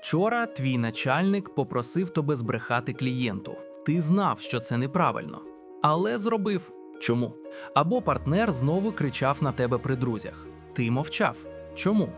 Вчора твій начальник попросив тебе збрехати клієнту. Ти знав, що це неправильно, але зробив. Чому? Або партнер знову кричав на тебе при друзях. Ти мовчав. Чому?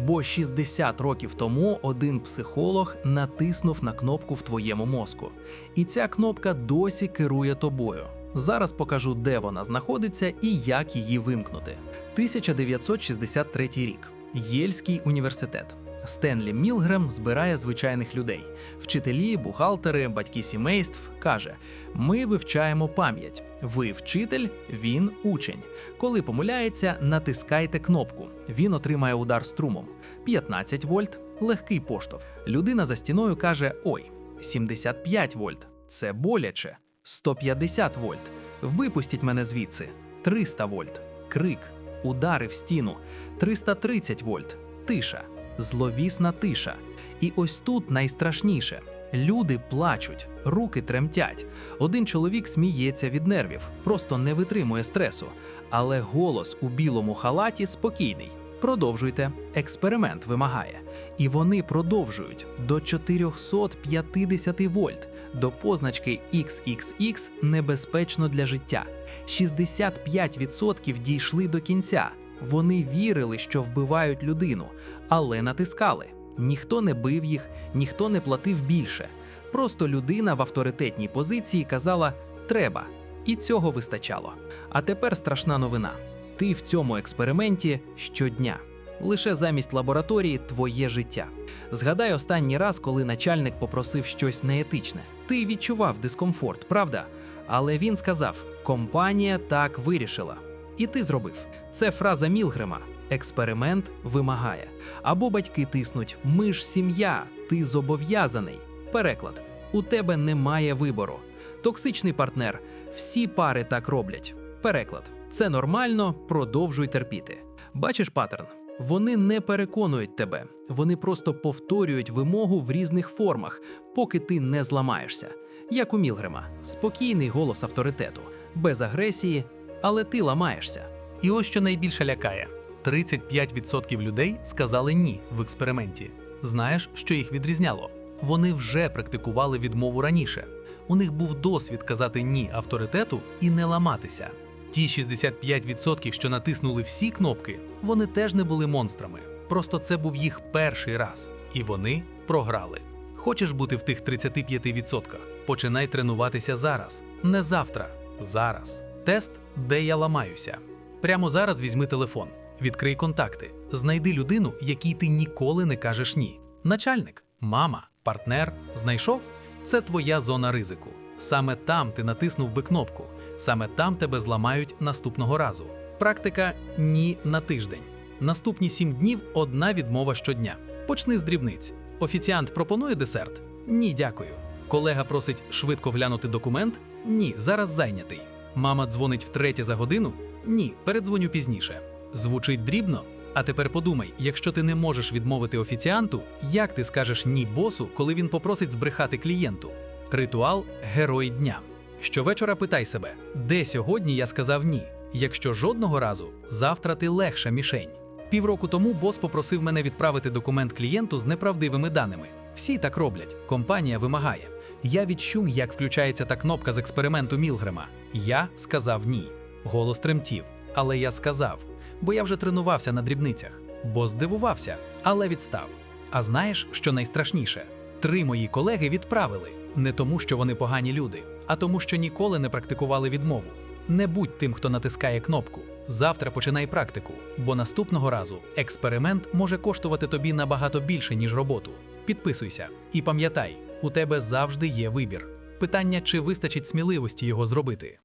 Бо 60 років тому один психолог натиснув на кнопку в твоєму мозку. І ця кнопка досі керує тобою. Зараз покажу, де вона знаходиться і як її вимкнути. 1963 рік. Єльський університет. Стенлі Мілгрем збирає звичайних людей. Вчителі, бухгалтери, батьки сімейств каже: Ми вивчаємо пам'ять. Ви вчитель, він учень. Коли помиляється, натискайте кнопку. Він отримає удар струмом. 15 вольт легкий поштовх. Людина за стіною каже: Ой, 75 вольт. Це боляче. 150 вольт. Випустіть мене звідси. 300 вольт. Крик. Удари в стіну. 330 вольт. Тиша. Зловісна тиша. І ось тут найстрашніше. Люди плачуть, руки тремтять. Один чоловік сміється від нервів, просто не витримує стресу. Але голос у білому халаті спокійний. Продовжуйте. Експеримент вимагає. І вони продовжують до 450 вольт, до позначки XXX небезпечно для життя. 65% дійшли до кінця. Вони вірили, що вбивають людину, але натискали. Ніхто не бив їх, ніхто не платив більше. Просто людина в авторитетній позиції казала треба, і цього вистачало. А тепер страшна новина: ти в цьому експерименті щодня. Лише замість лабораторії твоє життя. Згадай останній раз, коли начальник попросив щось неетичне. Ти відчував дискомфорт, правда? Але він сказав: компанія так вирішила. І ти зробив. Це фраза Мілгрема. Експеримент вимагає. Або батьки тиснуть: Ми ж сім'я, ти зобов'язаний. Переклад: у тебе немає вибору. Токсичний партнер. Всі пари так роблять. Переклад: це нормально, продовжуй терпіти. Бачиш паттерн? Вони не переконують тебе, вони просто повторюють вимогу в різних формах, поки ти не зламаєшся. Як у Мілгрема, спокійний голос авторитету, без агресії, але ти ламаєшся. І ось що найбільше лякає: 35% людей сказали ні в експерименті. Знаєш, що їх відрізняло? Вони вже практикували відмову раніше. У них був досвід казати ні авторитету і не ламатися. Ті 65%, що натиснули всі кнопки, вони теж не були монстрами. Просто це був їх перший раз, і вони програли. Хочеш бути в тих 35%? Починай тренуватися зараз, не завтра, зараз. Тест, де я ламаюся. Прямо зараз візьми телефон, відкрий контакти, знайди людину, якій ти ніколи не кажеш ні. Начальник, мама, партнер, знайшов? Це твоя зона ризику. Саме там ти натиснув би кнопку, саме там тебе зламають наступного разу. Практика ні на тиждень. Наступні сім днів одна відмова щодня. Почни з дрібниць. Офіціант пропонує десерт? Ні, дякую. Колега просить швидко глянути документ? Ні, зараз зайнятий. Мама дзвонить втретє за годину? Ні, передзвоню пізніше. Звучить дрібно? А тепер подумай, якщо ти не можеш відмовити офіціанту, як ти скажеш ні босу, коли він попросить збрехати клієнту? Ритуал Герой дня. Щовечора питай себе, де сьогодні я сказав ні. Якщо жодного разу, завтра ти легша мішень. Півроку тому бос попросив мене відправити документ клієнту з неправдивими даними. Всі так роблять, компанія вимагає. Я відчув, як включається та кнопка з експерименту Мілгрема. Я сказав ні. Голос тремтів, але я сказав, бо я вже тренувався на дрібницях, бо здивувався, але відстав. А знаєш, що найстрашніше? Три мої колеги відправили не тому, що вони погані люди, а тому, що ніколи не практикували відмову. Не будь тим, хто натискає кнопку. Завтра починай практику, бо наступного разу експеримент може коштувати тобі набагато більше, ніж роботу. Підписуйся і пам'ятай, у тебе завжди є вибір. Питання, чи вистачить сміливості його зробити.